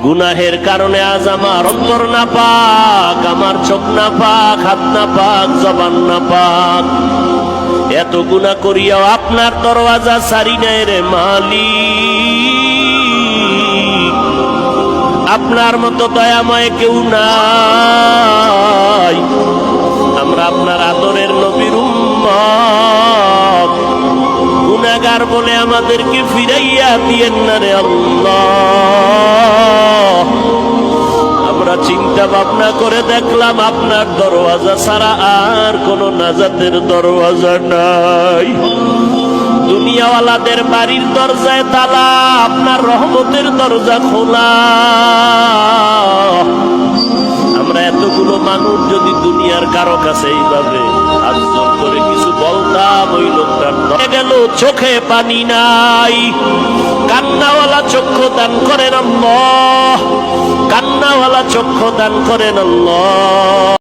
গুনাহের কারণে আজ আমার অন্তর না পাক আমার চোখ না পাক হাত না পাক জবান না পাক এত গুণা করিয়াও আপনার দরওয়াজা সারি নাই রে মালি আপনার মতো দয়াময় কেউ নাই। আমরা আপনার আদরের নবীর গুনাগার বলে আমাদেরকে ফিরাইয়া দিয়েন না রে আল্লাহ। চিন্তা ভাবনা করে দেখলাম আপনার দরওয়াজা ছাড়া আর কোন নাজাতের দরওয়াজা নাই। দুনিয়াওয়ালাদের বাড়ির দরজায় তালা, আপনার রহমতের দরজা খোলা। আমরা এতগুলো মানুষ যদি দুনিয়ার কারও কাছে এইভাবে হাজর করে কিছু বলতাম, ওই লোকটার গেল, চোখে পানি নাই। কান্নাওয়ালা চক্ষু দান আল্লাহ। কান্নাওয়ালা চক্ষু দান করেন আল্লাহ।